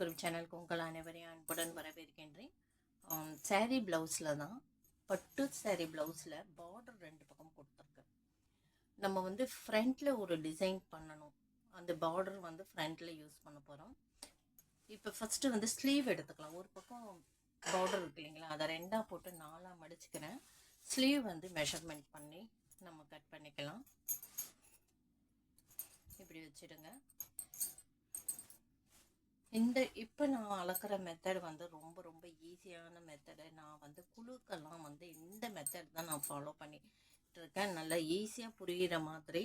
Group சேனலுக்கு உங்கள் அனைவரையும் அன்புடன் வரவேற்கின்றேன். சாரீ ப்ளவுஸில் தான் பட்டு சாரீ ப்ளவுஸில் பார்டர் ரெண்டு பக்கம் கொடுத்துருக்கு. நம்ம வந்து ஃப்ரண்ட்டில் ஒரு டிசைன் பண்ணணும். அந்த பார்டர் வந்து ஃப்ரண்ட்டில் யூஸ் பண்ண போகிறோம் இப்போ ஃபஸ்ட்டு வந்து ஸ்லீவ் எடுத்துக்கலாம். ஒரு பக்கம் பார்டர் இருக்கு இல்லைங்களா? அதை ரெண்டாக போட்டு நாலாக மடிச்சுக்கிறேன் ஸ்லீவ் வந்து மெஷர்மெண்ட் பண்ணி நம்ம கட் பண்ணிக்கலாம். இப்படி வச்சிடுங்க. இந்த இப்போ நான் அளக்கிற மெத்தட் வந்து ரொம்ப ரொம்ப ஈஸியான மெத்தடு நான் வந்து குழுக்கெல்லாம் வந்து இந்த மெத்தட் தான் நான் ஃபாலோ பண்ணிட்டு இருக்கேன் நல்லா ஈஸியாக புரிகிற மாதிரி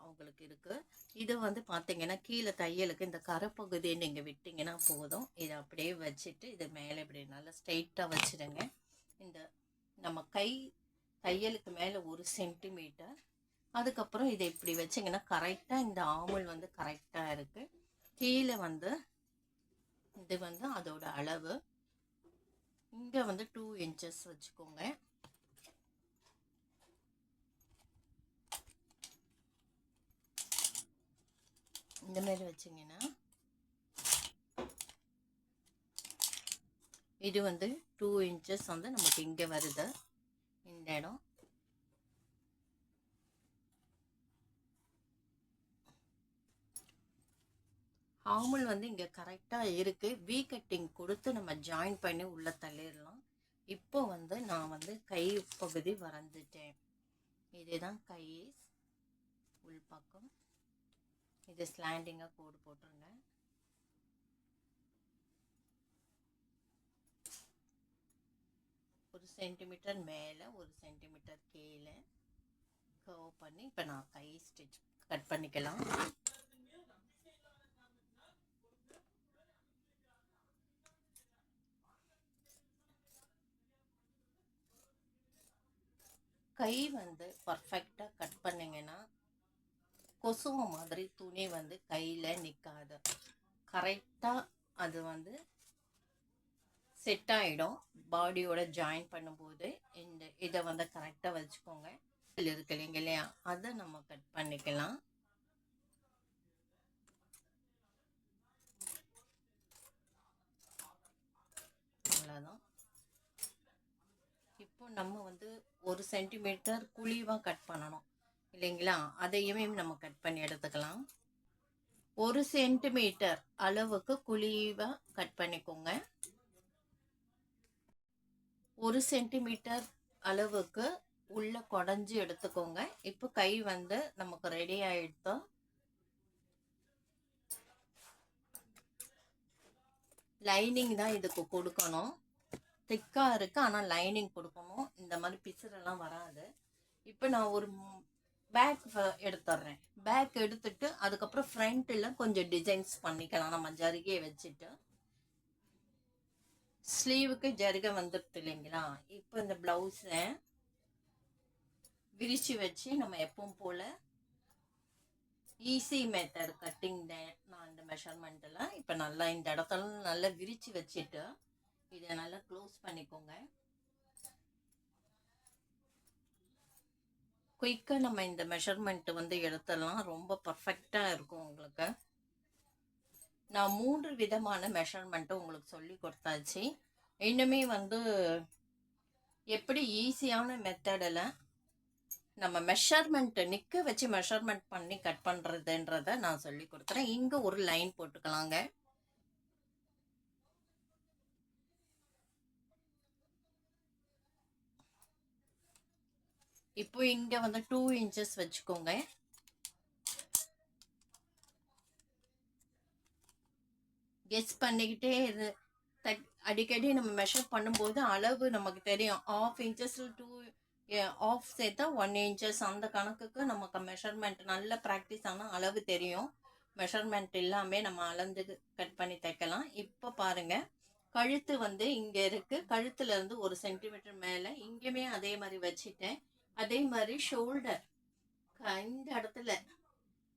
அவங்களுக்கு இருக்குது இது வந்து பார்த்தீங்கன்னா கீழே தையலுக்கு இந்த கரைப்பகுதியை நீங்கள் விட்டிங்கன்னா போதும். இதை அப்படியே வச்சுட்டு இது மேலே இப்படி நல்லா ஸ்ட்ரைட்டாக வச்சுடுங்க. இந்த நம்ம கை தையலுக்கு மேலே ஒரு சென்டிமீட்டர் அதுக்கப்புறம் இதை இப்படி வச்சிங்கன்னா கரெக்டாக இந்த ஆமல் வந்து கரெக்டாக இருக்குது கீழே வந்து இது வந்து அதோட அளவு. இங்கே வந்து டூ இன்ச்சஸ் வச்சுக்கோங்க. இந்த மாதிரி வச்சிங்கன்னா இது வந்து டூ இன்ச்சஸ் வந்து நமக்கு இங்கே வருது. இந்த இடம். ஆமுல் வந்து இங்கே கரெக்டாக இருக்குது வி கட்டிங் கொடுத்து நம்ம ஜாயின் பண்ணி உள்ளே தள்ளிடலாம். இப்போ வந்து நான் வந்து கை பகுதி வரைஞ்சிட்டேன் இதுதான் கை உள் பக்கம். இது ஸ்லாண்டிங்காக கோடு போட்டுருங்க. ஒரு சென்டிமீட்டர் மேலே ஒரு சென்டிமீட்டர் கீழே. கர்வ் பண்ணி இப்போ நான் கை ஸ்டிச் கட் பண்ணிக்கலாம். கை வந்து பர்ஃபெக்டாக கட் பண்ணிங்கன்னா கொசுவ மாதிரி துணி வந்து கையில் நிற்காது கரெக்டாக அது வந்து செட் ஆகிடும் பாடியோட ஜாயின் பண்ணும்போது இந்த இதை வந்து கரெக்டாக வச்சுக்கோங்க. இருக்கு இல்லைங்க இல்லையா? அதை நம்ம கட் பண்ணிக்கலாம். இப்போ நம்ம வந்து ஒரு சென்டிமீட்டர் குழிவாக கட் பண்ணணும். இல்லைங்களா? அதையுமே நம்ம கட் பண்ணி எடுத்துக்கலாம். ஒரு சென்டிமீட்டர் அளவுக்கு குழிவாக கட் பண்ணிக்கோங்க. ஒரு சென்டிமீட்டர் அளவுக்கு உள்ள குடஞ்சி எடுத்துக்கோங்க. இப்போ கை வந்து நமக்கு ரெடி ஆயிடுத்தோம் லைனிங் தான் இதுக்கு கொடுக்கணும். திக்காக இருக்குது ஆனால் லைனிங் கொடுக்கணும். இந்த மாதிரி பிசுரெல்லாம் வராது. இப்போ நான் ஒரு பேக் எடுத்துட்றேன் பேக் எடுத்துட்டு அதுக்கப்புறம் ஃப்ரண்ட்டில் கொஞ்சம் டிசைன்ஸ் பண்ணிக்கலாம். நம்ம ஜரிகையை வச்சுட்டு. ஸ்லீவுக்கு ஜரிகை வந்துடுது இல்லைங்களா? இப்போ இந்த ப்ளவுஸை விரித்து வச்சு நம்ம எப்பவும் போல் ஈஸி மெத்தட் கட்டிங் நான் இந்த மெஷர்மெண்ட்டில் இப்போ நல்லா இந்த இடத்துல நல்லா விரித்து வச்சுட்டு இதை நல்லா க்ளோஸ் பண்ணிக்கோங்க. குயிக்காக நம்ம இந்த மெஷர்மெண்ட்டு வந்து எடுத்துடலாம் ரொம்ப பர்ஃபெக்டாக இருக்கும் உங்களுக்கு. நான் மூன்று விதமான மெஷர்மெண்ட்டு உங்களுக்கு சொல்லி கொடுத்தாச்சு. இன்னுமே வந்து எப்படி ஈஸியான மெத்தடில் நம்ம மெஷர்மெண்ட்டு நிற்க வச்சு மெஷர்மெண்ட் பண்ணி கட் பண்ணுறதுன்றத நான் சொல்லி கொடுத்துறேன். இங்கே ஒரு லைன் போட்டுக்கலாங்க. இப்போ இங்க வந்து டூ இன்ச்சஸ் வச்சுக்கோங்க. கெஸ் பண்ணிக்கிட்டே இரு. தட் அடிக்கடி நம்ம மெஷர் பண்ணும்போது அளவு நமக்கு தெரியும். ஆஃப் இன்ச்சஸில் டூ ஆஃப் சேர்த்தா ஒன் இன்ச்சஸ் அந்த கணக்குக்கு நமக்கு மெஷர்மெண்ட் நல்ல ப்ராக்டிஸ் ஆனால் அளவு தெரியும். மெஷர்மெண்ட் எல்லாமே நம்ம அளந்து கட் பண்ணி தைக்கலாம். இப்போ பாருங்கள் கழுத்து வந்து இங்கே இருக்குது கழுத்துலேருந்து ஒரு சென்டிமீட்டர் மேலே. இங்கேயுமே அதே மாதிரி வச்சுட்டேன். அதே மாதிரி ஷோல்டர் இந்த இடத்துல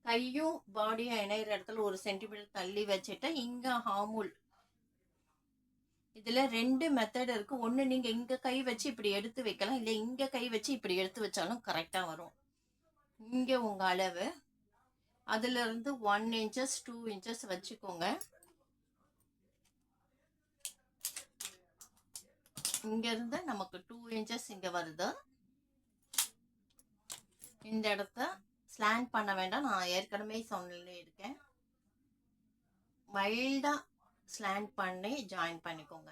கையும் பாடியும் இணையிற இடத்துல ஒரு சென்டிமீட்டர் தள்ளி வச்சுட்டா இங்கே ஹாமுல் இதில் ரெண்டு மெத்தட் இருக்குது ஒன்று நீங்கள் இங்கே கை வச்சு இப்படி எடுத்து வைக்கலாம். இல்லை இங்கே கை வச்சு இப்படி எடுத்து வச்சாலும் கரெக்டாக வரும். இங்கே உங்கள் அளவு. அதுலேருந்து ஒன் இன்ச்சஸ் டூ இன்ச்சஸ் வச்சுக்கோங்க. இங்கேருந்து நமக்கு டூ இன்ச்சஸ் இங்கே வருது. இந்த இடத்த ஸ்லாண்ட் பண்ண வேண்டாம். நான் ஏற்கனவே சொன்ன இருக்கேன். மைல்டாக ஸ்லாண்ட் பண்ணி ஜாயின் பண்ணிக்கோங்க.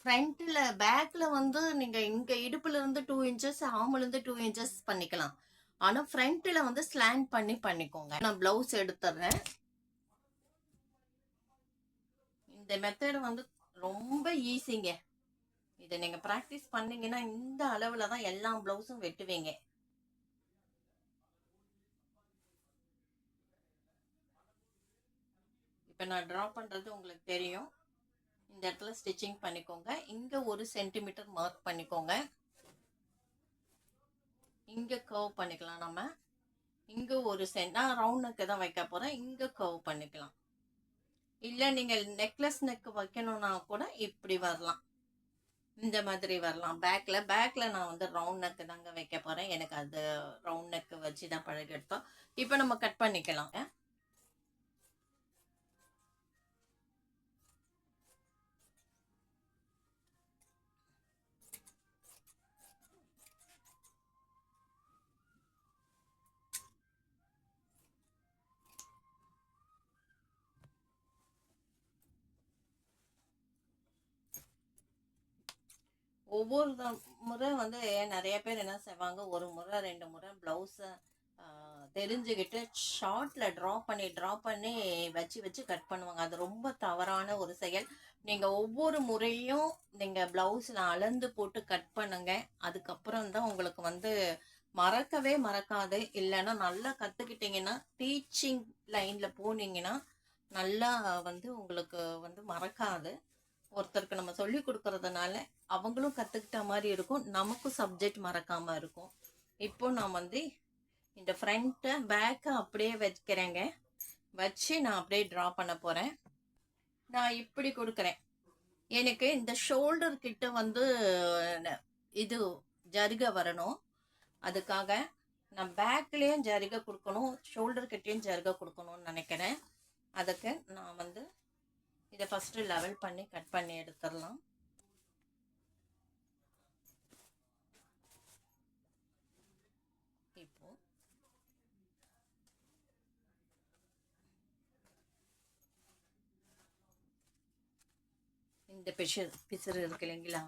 ஃப்ரண்ட்டில் பேக்கில் வந்து நீங்கள் இங்கே இடுப்புலேருந்து டூ இன்ச்சஸ் ஆமுலேருந்து டூ இன்ச்சஸ் பண்ணிக்கலாம். ஆனால் ஃப்ரண்ட்டில் வந்து ஸ்லாண்ட் பண்ணி பண்ணிக்கோங்க. நான் ப்ளவுஸ் எடுத்துடுறேன் இந்த மெத்தட் வந்து ரொம்ப ஈஸிங்க இதை நீங்கள் ப்ராக்டிஸ் பண்ணீங்கன்னா இந்த அளவில் தான் எல்லா ப்ளவுஸும் வெட்டுவீங்க. இப்போ நான் ட்ரா பண்ணுறது உங்களுக்கு தெரியும். இந்த இடத்துல ஸ்டிச்சிங் பண்ணிக்கோங்க. இங்கே ஒரு சென்டிமீட்டர் மார்க் பண்ணிக்கோங்க. இங்கே கர்வ் பண்ணிக்கலாம் நம்ம. இங்கே ஒரு சென்ட் நான் ரவுண்ட் நெக்கு தான் வைக்க போகிறேன் இங்கே கர்வ் பண்ணிக்கலாம். இல்லை நீங்கள் நெக்லஸ் நெக் வைக்கணும்னா கூட இப்படி வரலாம். இந்த மாதிரி வரலாம். பேக்கில் பேக்கில் நான் வந்து ரவுண்ட் நெக்கு தாங்க வைக்க போகிறேன் எனக்கு அது ரவுண்ட் நெக்கு வச்சு தான் பழகி எடுத்தோம். இப்போ நம்ம கட் பண்ணிக்கலாம் ஒவ்வொரு முறை வந்து நிறைய பேர் என்ன செய்வாங்க ஒரு முறை ரெண்டு முறை ப்ளவுஸை தெரிஞ்சுக்கிட்டு ஷார்ட்டில் ட்ரா பண்ணி ட்ரா பண்ணி வச்சு வச்சு கட் பண்ணுவாங்க. அது ரொம்ப தவறான ஒரு செயல். நீங்கள் ஒவ்வொரு முறையும் நீங்கள் ப்ளவுஸில் அளந்து போட்டு கட் பண்ணுங்க. அதுக்கப்புறம் தான் உங்களுக்கு வந்து மறக்கவே மறக்காது. இல்லைன்னா நல்லா கற்றுக்கிட்டீங்கன்னா டீச்சிங் லைனில் போனீங்கன்னா நல்லா வந்து உங்களுக்கு வந்து மறக்காது. ஒருத்தருக்கு நம்ம சொல்லி கொடுக்கறதுனால அவங்களும் கற்றுக்கிட்ட மாதிரி இருக்கும். நமக்கும் சப்ஜெக்ட் மறக்காமல் இருக்கும். இப்போ நான் வந்து இந்த ஃப்ரண்ட்டை பேக்கை அப்படியே வைக்கிறேங்க. வச்சு நான் அப்படியே ட்ரா பண்ண போகிறேன் நான் இப்படி கொடுக்குறேன். எனக்கு இந்த ஷோல்டர் கிட்ட வந்து இது ஜருக வரணும். அதுக்காக நான் பேக்லேயும் ஜருக கொடுக்கணும் ஷோல்டர் கிட்டேயும் ஜருக கொடுக்கணும்னு நினைக்கிறேன். அதுக்கு நான் வந்து இதை ஃபஸ்ட்டு லெவல் பண்ணி கட் பண்ணி எடுத்துடலாம். இப்போ இந்த பிசர் பிசர் இருக்கு இல்லைங்களா?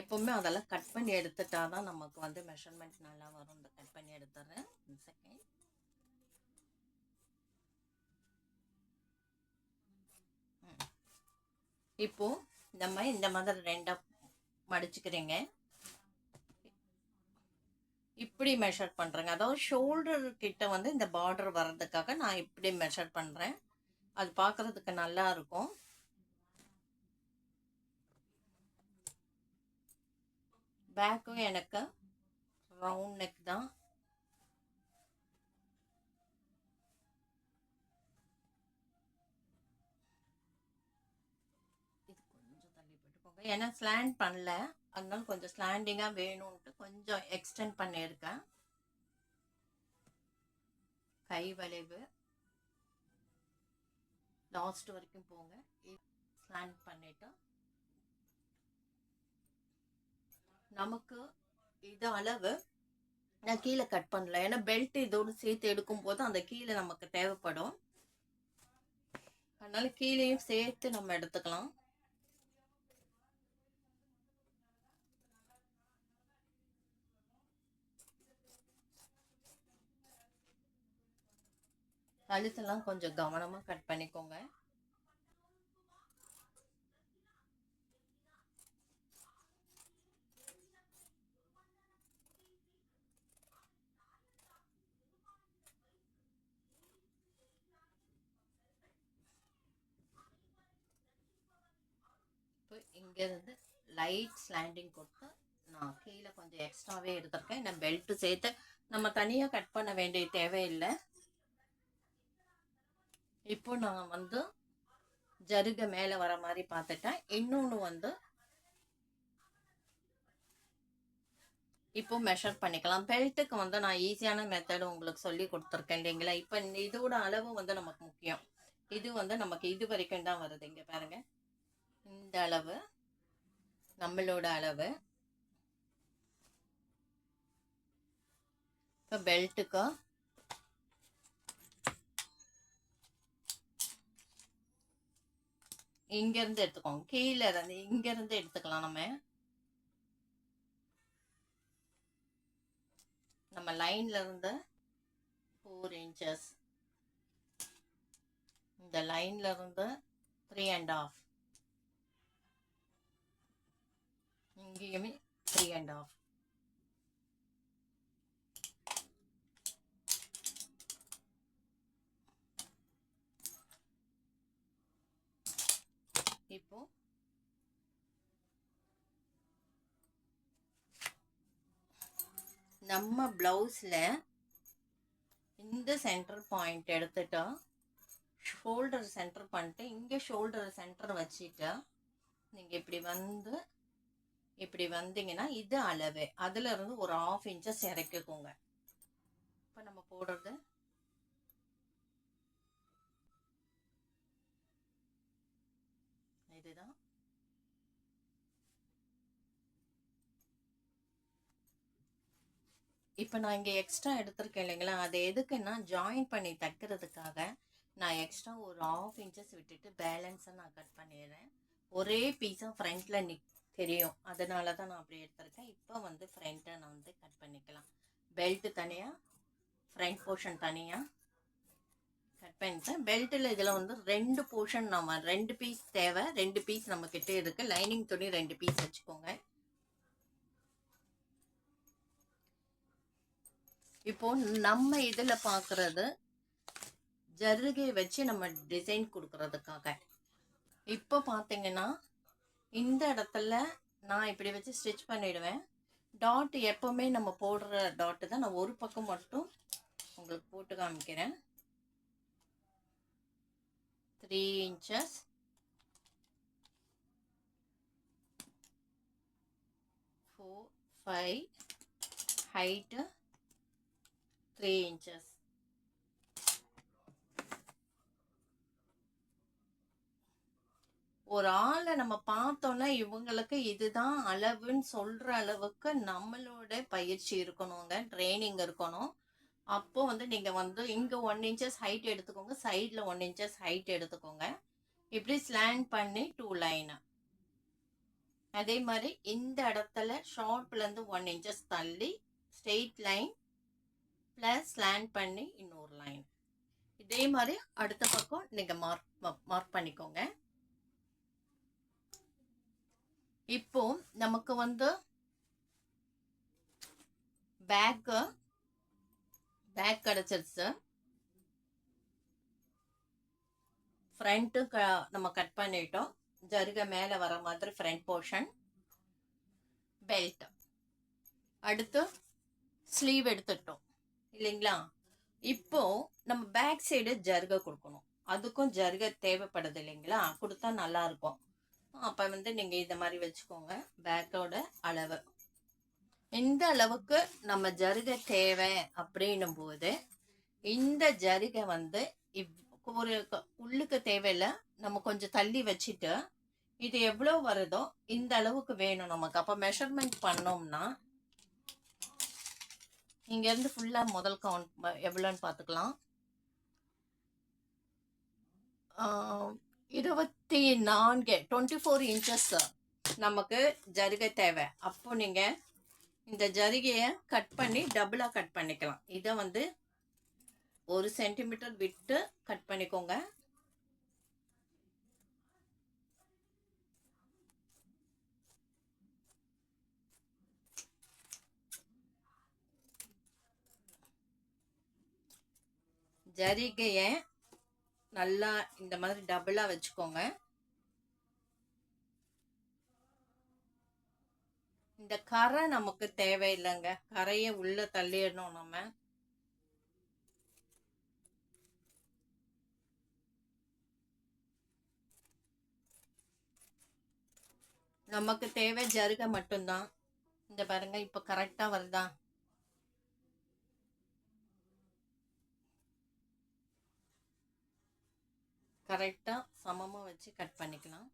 எப்போவுமே அதெல்லாம் கட் பண்ணி எடுத்துட்டா தான் நமக்கு வந்து மெஷர்மெண்ட் நல்லா வரும். இந்த கட் பண்ணி எடுத்துறேன் செகண்ட் இப்போ நம்ம இந்த மாதிரி ரெண்டாக மடிச்சுக்கிறீங்க. இப்படி மெஷர் பண்ணுறேங்க அதாவது ஷோல்டர் கிட்ட வந்து இந்த பார்டர் வர்றதுக்காக நான் இப்படி மெஷர் பண்ணுறேன் அது பார்க்கறதுக்கு நல்லா இருக்கும். பேக்கும் எனக்கு ரவுண்ட் நெக் தான். ஏன்னா ஸ்லாண்ட் பண்ணல. அதனால கொஞ்சம் ஸ்லாண்டிங்காக வேணும்ன்ட்டு கொஞ்சம் எக்ஸ்டெண்ட் பண்ணியிருக்கேன். கை வளைவு. லாஸ்ட் வரைக்கும் போங்க. ஸ்லாண்ட் பண்ணிட்டோம் நமக்கு இது அளவு நான் கீழே கட் பண்ணல. ஏன்னா பெல்ட் இதோடு சேர்த்து எடுக்கும் போது அந்த கீழே நமக்கு தேவைப்படும். அதனால கீழேயும் சேர்த்து நம்ம எடுத்துக்கலாம். கழுத்தெல்லாம் கொஞ்சம் கவனமாக கட் பண்ணிக்கோங்க. இப்போ இங்கேருந்து லைட் ஸ்லாண்டிங் கொடுத்து நான் கீழே கொஞ்சம் எக்ஸ்ட்ராவே எடுத்திருக்கேன். நான் பெல்ட்டு சேர்த்து நம்ம தனியாக கட் பண்ண வேண்டிய தேவையில்லை. இப்போ நான் வந்து ஜருக மேலே வர மாதிரி பார்த்துட்டேன். இன்னொன்று வந்து இப்போ மெஷர் பண்ணிக்கலாம். பெல்ட்டுக்கு வந்து நான் ஈஸியான மெத்தடு உங்களுக்கு சொல்லி கொடுத்துருக்கேன் இல்லைங்களா? இப்போ இதோட அளவு வந்து நமக்கு முக்கியம். இது வந்து நமக்கு இது வரைக்கும் தான் வருது. இங்கே பாருங்கள் இந்த அளவு நம்மளோட அளவு. இப்போ பெல்ட்டுக்கு இங்க இருந்து எடுத்துக்கோங்க. கீழே இருந்து இங்க இருந்து எடுத்துக்கலாம் நம்ம. நம்ம லைன்ல இருந்து ஃபோர் இன்ச்சஸ் இந்த லைன்ல இருந்து த்ரீ அண்ட் ஆஃப் இங்கேயுமே த்ரீ அண்ட் ஆஃப் இப்போ நம்ம ப்ளவுஸில் இந்த சென்டர் பாயிண்ட் எடுத்துட்டா ஷோல்டர் சென்டர் பண்ணிட்டு இங்கே ஷோல்டர் சென்டர் வச்சுட்டா நீங்கள் இப்படி வந்து இப்படி வந்தீங்கன்னா இது அளவு. அதுலேருந்து ஒரு ஆஃப் இன்ச்சஸ் இறக்கிக்கோங்க. இப்போ நம்ம போடுறது இப்போ நான் இங்கே எக்ஸ்ட்ரா எடுத்திருக்கேன் இல்லைங்களா? அதை எதுக்குன்னா ஜாயின் பண்ணி தைக்கிறதுக்காக நான் எக்ஸ்ட்ரா ஒரு ஆஃப் இன்ச்சஸ் விட்டுட்டு பேலன்ஸை நான் கட் பண்ணிடுறேன். ஒரே பீஸாக ஃப்ரண்ட்டில் நிக் தெரியும். அதனால தான் நான் அப்படி எடுத்திருக்கேன். இப்போ வந்து ஃப்ரண்ட்டை நான் வந்து கட் பண்ணிக்கலாம். பெல்ட்டு தனியாக ஃப்ரண்ட் போர்ஷன் தனியாக கட் பண்ணிட்டேன். பெல்ட்டில் இதில் வந்து ரெண்டு போர்ஷன் நம்ம ரெண்டு பீஸ் தேவை. ரெண்டு பீஸ் நம்மக்கிட்ட இருக்குது லைனிங் துணி ரெண்டு பீஸ் வச்சுக்கோங்க. இப்போ நம்ம இதில் பார்க்குறது ஜருகை வச்சு நம்ம டிசைன் கொடுக்கறதுக்காக. இப்போ பார்த்தீங்கன்னா இந்த இடத்துல நான் இப்படி வச்சு ஸ்டிச் பண்ணிவிடுவேன் டாட் எப்போவுமே நம்ம போடுற டாட்டு தான் நான் ஒரு பக்கம் மட்டும் உங்களுக்கு போட்டு காமிக்கிறேன். Three inches four five height three inches. ஒரு ஆளை நம்ம பார்த்தோன்னா இவங்களுக்கு இதுதான் அளவுன்னு சொல்ற அளவுக்கு நம்மளோட பயிற்சி இருக்கணுங்க ட்ரைனிங் இருக்கணும். அப்போ வந்து நீங்க வந்து இங்க ஒன் இன்ச்சஸ் ஹைட் எடுத்துக்கோங்க சைட்ல ஒன் இன்ச்சஸ் ஹைட் எடுத்துக்கோங்க. இப்படி ஸ்லாண்ட் பண்ணி டூ லைன் அதே மாதிரி இந்த இடத்துல ஷார்ப்ல இருந்து ஒன் இன்ச்சஸ் தள்ளி ஸ்ட்ரெயிட் லைன் ப்ளஸ் லேண்ட் பண்ணி இன்னொரு லைன் இதே மாதிரி அடுத்த பக்கம் நீங்கள் மார்க் மார்க் பண்ணிக்கோங்க. இப்போ நமக்கு வந்து பேக்கு பேக் கிடச்சிருச்சு. ஃப்ரண்ட்டு க நம்ம கட் பண்ணிட்டோம். ஜருக மேலே வர மாதிரி ஃப்ரண்ட் போர்ஷன் பெல்ட் அடுத்து ஸ்லீவ் எடுத்துட்டோம் இல்லைங்களா? இப்போ நம்ம பேக் சைடு ஜருகை கொடுக்கணும். அதுக்கும் ஜருகை தேவைப்படுது இல்லைங்களா? கொடுத்தா நல்லா இருக்கும். அப்போ வந்து நீங்கள் இந்த மாதிரி வச்சுக்கோங்க. பேக்கோட அளவு. இந்த அளவுக்கு நம்ம ஜருகை தேவை அப்படின்னும் போது இந்த ஜருகை வந்து இவ் ஒரு உள்ளுக்கு தேவையில்லை. நம்ம கொஞ்சம் தள்ளி வச்சுட்டு இது எவ்வளோ வருதோ இந்த அளவுக்கு வேணும் நமக்கு. அப்போ மெஷர்மெண்ட் பண்ணோம்னா இங்கேருந்து ஃபுல்லாக முதல் கவுண்ட் எவ்வளோன்னு பார்த்துக்கலாம். இருபத்தி நான்கு டுவெண்ட்டி ஃபோர் இன்ச்சஸ் நமக்கு ஜரிகை தேவை. அப்போ நீங்கள் இந்த ஜரிகையை கட் பண்ணி டபுளாக கட் பண்ணிக்கலாம். இதை வந்து ஒரு சென்டிமீட்டர் விட்டு கட் பண்ணிக்கோங்க. ஜரிகையை நல்லா இந்த மாதிரி டபுளாக வச்சுக்கோங்க. இந்த கரை நமக்கு தேவையில்லைங்க. கரையை உள்ள தள்ளிடணும் நம்ம. நமக்கு தேவை ஜருகை மட்டும்தான். இந்த பாருங்க இப்போ கரெக்டாக வருதா? கரெக்டாக சமமாக வச்சு கட் பண்ணிக்கலாம்.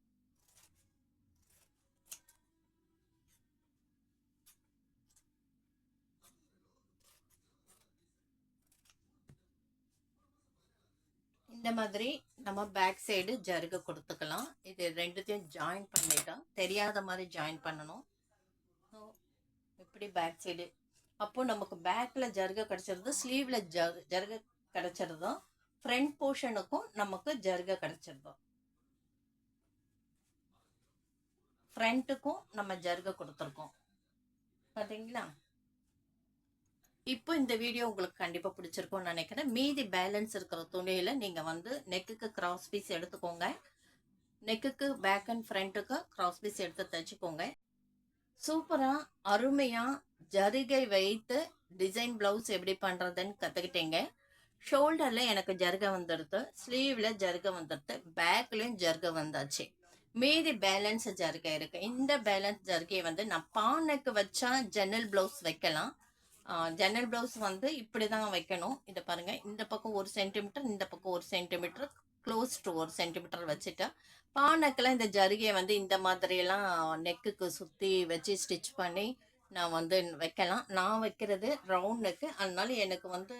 இந்த மாதிரி நம்ம பேக் சைடு ஜருக கொடுத்துக்கலாம். இது ரெண்டுத்தையும் ஜாயின் பண்ணிட்டோம் தெரியாத மாதிரி ஜாயின் பண்ணணும். ஸோ இப்படி பேக் சைடு அப்போது நமக்கு பேக்கில் ஜருக கிடச்சிருது ஸ்லீவில் ஜ ஜருக கிடச்சிருதோ ஃப்ரண்ட் போர்ஷனுக்கும் நமக்கு ஜர்க கிடைச்சிருதோ ஃப்ரண்ட்டுக்கும் நம்ம ஜர்க கொடுத்துருக்கோம். பார்த்தீங்களா இப்போ இந்த வீடியோ உங்களுக்கு கண்டிப்பாக பிடிச்சிருக்கும்னு நினைக்கிறேன். மீதி பேலன்ஸ் இருக்கிற துணியில் நீங்கள் வந்து நெக்குக்கு கிராஸ் பீஸ் எடுத்துக்கோங்க. நெக்குக்கு பேக் அண்ட் ஃப்ரண்ட்டுக்கு கிராஸ் பீஸ் எடுத்து தைச்சிக்கோங்க. சூப்பராக அருமையாக ஜரிகை வைத்து டிசைன் ப்ளவுஸ் எப்படி பண்ணுறதுன்னு கற்றுக்கிட்டீங்க ஷோல்டரில் எனக்கு ஜருகை வந்துடுது ஸ்லீவில் ஜருகை வந்துடுது பேக்லேயும் ஜருகை வந்தாச்சு. மீதி பேலன்ஸ் ஜருகை இருக்குது இந்த பேலன்ஸ் ஜருகையை வந்து நான் பானைக்கு வச்சா ஜன்னல் ப்ளவுஸ் வைக்கலாம். ஜன்னல் ப்ளவுஸ் வந்து இப்படி தான் வைக்கணும். இதை பாருங்கள் இந்த பக்கம் ஒரு சென்டிமீட்டர் இந்த பக்கம் ஒரு சென்டிமீட்டர் க்ளோஸ் டு ஒரு சென்டிமீட்டர் வச்சுட்டேன் பானைக்கெல்லாம் இந்த ஜருகையை வந்து இந்த மாதிரியெல்லாம் நெக்குக்கு சுற்றி வச்சு ஸ்டிச் பண்ணி நான் வந்து வைக்கலாம். நான் வைக்கிறது ரவுண்டுக்கு அதனால எனக்கு வந்து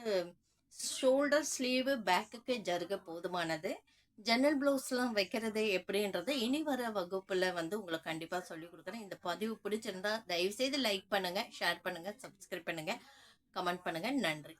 ஷோல்டர் ஸ்லீவு பேக்குக்கு ஜருக போதுமானது. ஜன்னல் ப்ளவுஸ்லாம் வைக்கிறது எப்படின்றத இனி வர வகுப்பில் வந்து உங்களுக்கு கண்டிப்பாக சொல்லி கொடுக்குறேன். இந்த பதிவு பிடிச்சிருந்தா தயவுசெய்து லைக் பண்ணுங்கள் ஷேர் பண்ணுங்கள் சப்ஸ்கிரைப் பண்ணுங்கள் கமெண்ட் பண்ணுங்கள் நன்றி.